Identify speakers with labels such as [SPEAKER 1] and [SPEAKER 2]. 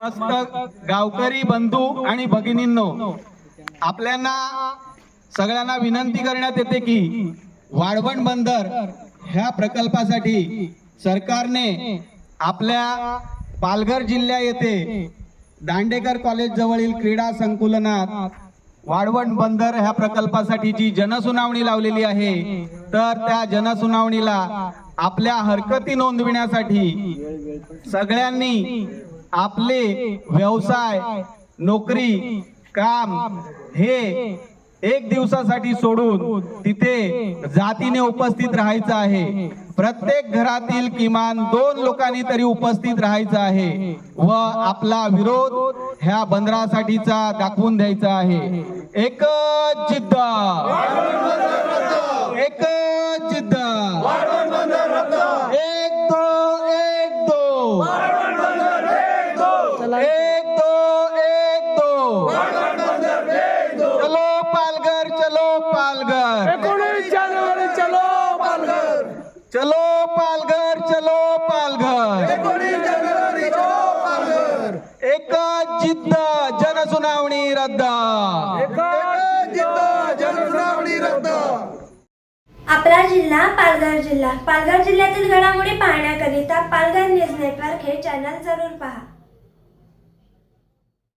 [SPEAKER 1] गावकरी बंधू आणि भगिनींनो. आपल्याला सगळ्यांना विनंती करण्यात येते की वाढवण बंदर ह्या प्रकल्पासाठी सरकारने आपल्या पालघर जिल्ह्या येथे दांडेकर कॉलेज जवळील क्रीडा संकुलनात वाढवण बंदर ह्या प्रकल्पासाठी जी जनसुनावणी लावलेली आहे. तर त्या जनसुनावणीला आपल्या हरकती नोंदविण्यासाठी सगळ्यांनी आपले व्यवसाय नोकरी काम हे एक दिवसासाठी सोडून तिथे जातीने उपस्थित राहायचं आहे. प्रत्येक घरातील किमान दोन लोकांनी तरी उपस्थित राहायचं आहे व आपला विरोध ह्या बंदरासाठीचा दाखवून द्यायचा आहे. एकच जिद्द एकच जिद्द एक दो एक दो एक दो एक दो चलो पालघर चलो पालघर.
[SPEAKER 2] एकोणीस जानेवारी चलो पालघर.
[SPEAKER 1] चलो पालघर चलो पालघर.
[SPEAKER 2] एकोणीस जानेवारी चलो पालघर.
[SPEAKER 1] एकच जिद्द जनसुनावणी रद्द.
[SPEAKER 2] एकच जिद्द जनसुनावणी रद्द.
[SPEAKER 3] आपला जिल्हा पालघर जिल्हा. पालघर जिल्ह्यातील घडामोडी पाहण्याकरिता पालघर न्यूज नेटवर्क हे चॅनल जरूर पहा.